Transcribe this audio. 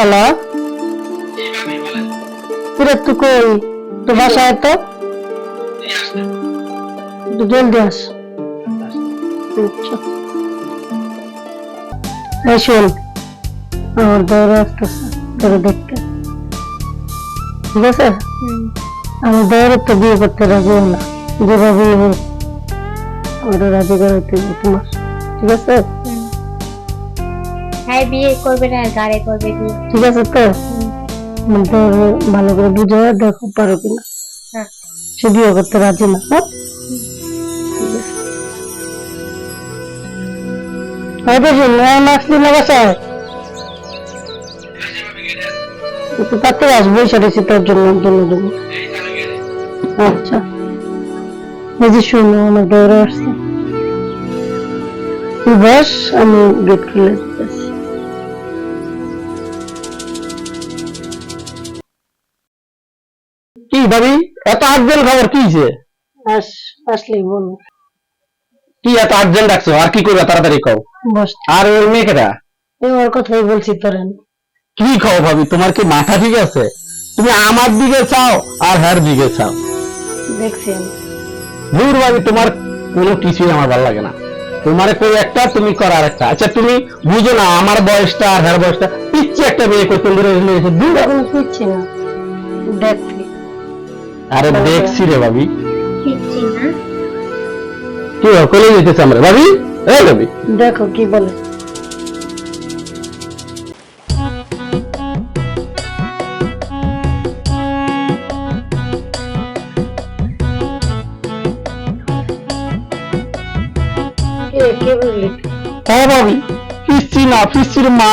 Hello পুরো তুই কই? তো বাসায় তো জলদি আস। শোন আমার দৌড়ে আসতেছে তোরে দেখতে। ঠিক আছে? আমি দৌড়ে তো বিয়ে করতে রাজি না। যেভাবে হোক ওটা রাজি করাইতে তোমার। ঠিক আছে? হ্যাঁ বিয়ে করবে না আর গাড়ি করবে বিয়ে ঠিক আছে তো? মানে তোর ভালো করে বুঝে দেখো পারো কিনা হ্যাঁ। সে বিয়ে করতে রাজি না হ্যাঁ? তাতে আসব সেটা তোর জন্য আচ্ছা। শুনো আমার দৌড়ে আসছে। তুই বস আমি গেট খুলে দিতেছি। কি ভাবি? এত আর্জেন্ট খবর কি আসলেই বলো। কি এত আর্জেন্ট রাখছো আর কি করবে তাড়াতাড়ি কও? আর ওই মেয়েকেটা ওর কথাই বলছি তোরেন। কি খাও ভাবি? তোমার কি মাথা ঠিক আছে? তুমি আমার দিকে চাও আর হ্যার দিকে চাও? দেখছি দূর ভাবি তোমার কোনো কিছুই আমার ভালো লাগে না। তোমার কই একটা তুমি কর আর একটা। আচ্ছা তুমি বুঝো না আমার বয়সটা আর হ্যার বয়সটা পিচ্ছি একটা মেয়ে কই তুমি দূর এখনও না। দেখছি আরে দেখছি রে ভাবি। কি কলে যেতেছে আমরা? ভাবি? এই ভাবি। দেখো কি বলে। কে কে হ্যাঁ ভাবি। পিচ্ছি না পিচ্ছির মা